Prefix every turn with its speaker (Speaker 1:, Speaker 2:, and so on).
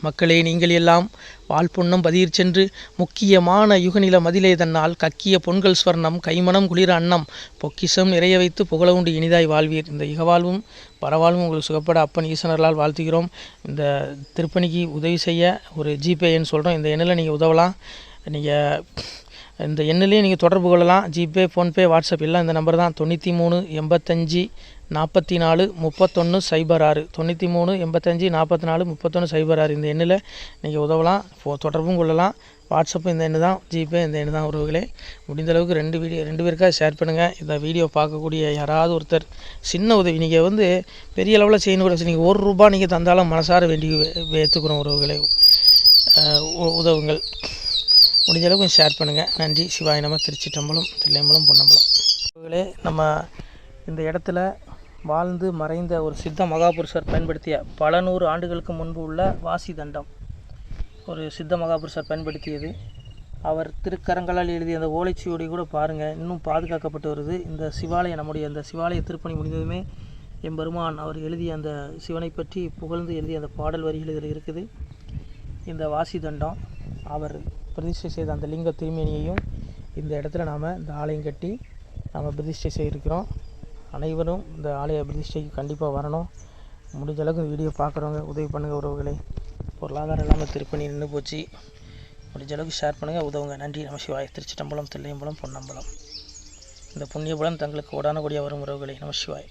Speaker 1: மக்களே நீங்கள் எல்லாம் வாழ்பொன்னம் பதிர் சென்று முக்கியமான யுகநில மதிலே தன்னால் கக்கிய பொன்கள் ஸ்வர்ணம் கைமணம் குளிர அன்னம் பொக்கிஷம் நிறைய வைத்து புகழ உண்டு இனிதாய் வாழ்வீர். இந்த இகவாழ்வும் பரவாழ்வும் உங்களுக்கு சுகப்பட அப்பன் ஈசனர்களால் வாழ்த்துகிறோம். இந்த திருப்பணிக்கு உதவி செய்ய ஒரு ஜிபே எண் சொல்கிறோம் இந்த எண்ணில் நீங்கள் உதவலாம். நீங்கள் இந்த எண்ணிலே நீங்கள் தொடர்பு கொள்ளலாம். ஜிபே ஃபோன்பே வாட்ஸ்அப் எல்லாம் இந்த நம்பர் தான். தொண்ணூற்றி மூணு எண்பத்தஞ்சி நாற்பத்தி நாலு முப்பத்தொன்று சைபர் ஆறு. தொண்ணூற்றி மூணு எண்பத்தஞ்சி நாற்பத்தி நாலு முப்பத்தொன்று சைபர் ஆறு. இந்த எண்ணில் நீங்கள் உதவலாம். ஃபோ தொடர்பும் கொள்ளலாம். வாட்ஸ்அப்பும் இந்த எண்ணு தான். ஜிபே இந்த எண்ணு தான் உறவுகளே. முடிந்தளவுக்கு ரெண்டு வீடியோ ரெண்டு பேருக்காக ஷேர் பண்ணுங்கள் இந்த வீடியோ பார்க்கக்கூடிய யாராவது ஒருத்தர் சின்ன உதவி நீங்கள் வந்து பெரிய அளவில் செய்யணும் கூட நீங்கள் ஒரு ரூபா நீங்கள் தந்தாலும் மனசார வேண்டி ஏற்றுக்கிறோம் உறவுகளே. உ- உதவுங்கள். முடிஞ்ச அளவுக்கு கொஞ்சம் ஷேர் பண்ணுங்கள் நன்றி. சிவாய திருச்சி திருச்சிட்டம்பலம் தில்லையம்பலம் பொன்னம்பலம். இவர்களே நம்ம இந்த இடத்துல வாழ்ந்து மறைந்த ஒரு சித்த மகாபுருஷர் பயன்படுத்திய பல நூறு ஆண்டுகளுக்கு முன்பு உள்ள வாசி தண்டம். ஒரு சித்த மகாபுருஷர் பயன்படுத்தியது. அவர் திருக்கரங்களால் எழுதிய அந்த ஓலைச்சுவடி கூட பாருங்கள் இன்னும் பாதுகாக்கப்பட்டு வருது. இந்த சிவாலயம் நம்முடைய அந்த சிவாலய திருப்பணி முடிந்ததுமே எம்பெருமான் அவர் எழுதிய அந்த சிவனை பற்றி புகழ்ந்து எழுதிய அந்த பாடல் வரிகள் இதில் இருக்குது. இந்த வாசி தண்டம் அவர் பிரதிஷ்டை செய்த அந்த லிங்க திருமேனியையும் இந்த இடத்துல நாம் இந்த ஆலயம் கட்டி நாம் பிரதிஷ்டை செய்திருக்கிறோம். அனைவரும் இந்த ஆலய பிரதிஷ்டைக்கு கண்டிப்பாக வரணும். முடிஞ்ச அளவுக்கு வீடியோ பார்க்குறவங்க உதவி பண்ணுங்கள் உறவுகளை. பொருளாதாரம் இல்லாமல் திருப்பணி நின்று போச்சு. முடிஞ்ச அளவுக்கு ஷேர் பண்ணுங்கள் உதவுங்க. நன்றி. நம்ம சிவாய். திருச்சிட்டம்பலம் தில்லையம்பலம் பொன்னம்பலம். இந்த புண்ணியபலம் தங்களுக்கு உடான கூடிய வரும் உறவுகளை. நம சிவாய்.